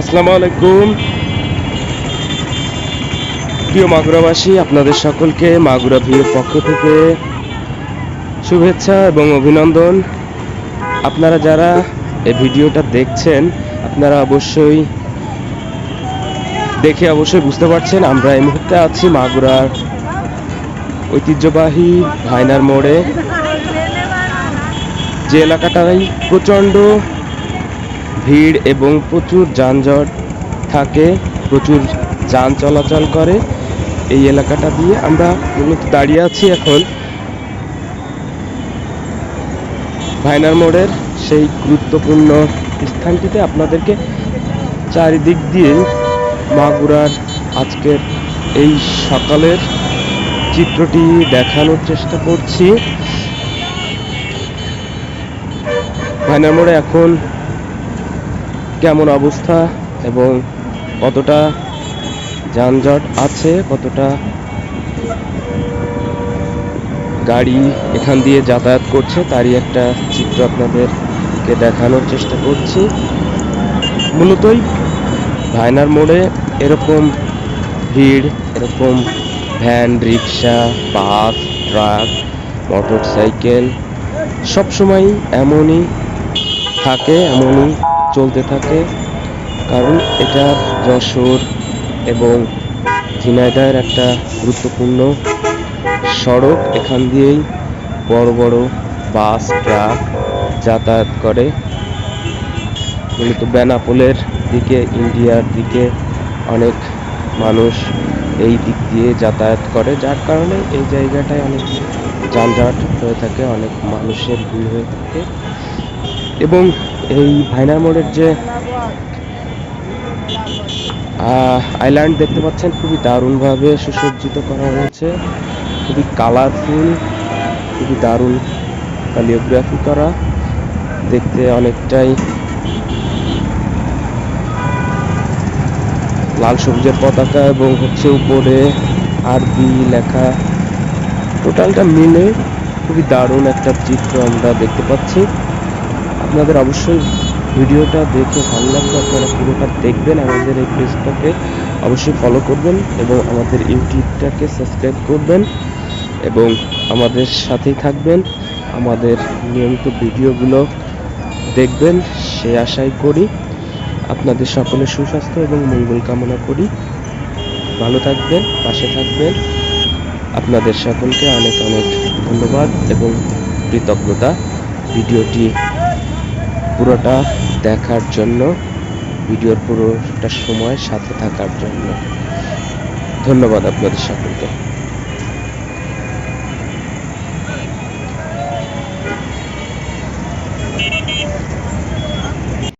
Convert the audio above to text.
আসসালামু আলাইকুম। প্রিয় মাগুরাবাসী, আপনাদের সকলকে মাগুরা ভিউর পক্ষ থেকে শুভেচ্ছা এবং অভিনন্দন। আপনারা যারা এই ভিডিওটা দেখছেন, আপনারা অবশ্যই দেখে অবশ্যই বুঝতে পারছেন, আমরা এই মুহূর্তে আছি মাগুরার ঐতিহ্যবাহী ভাইনার মোড়ে। যে এলাকাটাই প্রচণ্ড ভিড় এবং প্রচুর যানজট থাকে, প্রচুর যান চলাচল করে। এই এলাকাটা দিয়ে আমরা মূলত দাঁড়িয়ে আছি এখন। ভাইনার মোড়ের সেই গুরুত্বপূর্ণ স্থানটিতে আপনাদেরকে চারিদিক দিয়ে মাগুরার আজকের এই সকালের চিত্রটি দেখানোর চেষ্টা করছি। ভাইনার মোড়ে এখন কেমন অবস্থা এবং কতটা যানজট আছে, কতটা গাড়ি এখান দিয়ে যাতায়াত করছে, তারই একটা চিত্র আপনাদেরকে দেখানোর চেষ্টা করছি। মূলতই ভাইনার মোড়ে এরকম ভিড়, এরকম van, rickshaw, bus, truck motorcycle সবসময় এমনই থাকে, এমনই চলতে থাকে। কারণ এটা যশোর এবং ঝিনাইদহের একটা গুরুত্বপূর্ণ সড়ক। এখান দিয়েই বড় বড় বাস, ট্রাক যাতায়াত করে। মূলত বেনাপোলের দিকে, ইন্ডিয়ার দিকে অনেক মানুষ এই দিক দিয়ে যাতায়াত করে, যার কারণে এই জায়গাটায় অনেক যানজট হয়ে থাকে, অনেক মানুষের ভিড় হয়ে থাকে। এবং এই ভাইনার মোড়ের যে আইল্যান্ড দেখতে পাচ্ছেন, খুবই দারুণভাবে সুসজ্জিত করা হয়েছে। খুবই কালারফুল খুবই দারুণ কালিওগ্রাফি করা। দেখতে অনেকটাই লাল সবুজের পতাকা এবং হচ্ছে উপরে আরবি লেখা। টোটালটা মিলে খুবই দারুণ একটা চিত্র আমরা দেখতে পাচ্ছি। আপনাদের অবশ্যই ভিডিওটা দেখে ভালো লাগবে আপনারা পুরোটা দেখবেন, আমাদের এই পেজটাকে অবশ্যই ফলো করবেন এবং আমাদের ইউটিউবটাকে সাবস্ক্রাইব করবেন এবং আমাদের সাথেই থাকবেন, আমাদের নিয়মিত ভিডিওগুলো দেখবেন, সে আশাই করি। আপনাদের সকলের সুস্বাস্থ্য এবং মঙ্গল কামনা করি। ভালো থাকবেন, পাশে থাকবেন। আপনাদের সকলকে অনেক অনেক ধন্যবাদ এবং কৃতজ্ঞতা। ভিডিওটি পুরোটা দেখার জন্য ভিডিওর পুরোটা সময় সাথে থাকার জন্য। ধন্যবাদ আপনাদের সকলকে।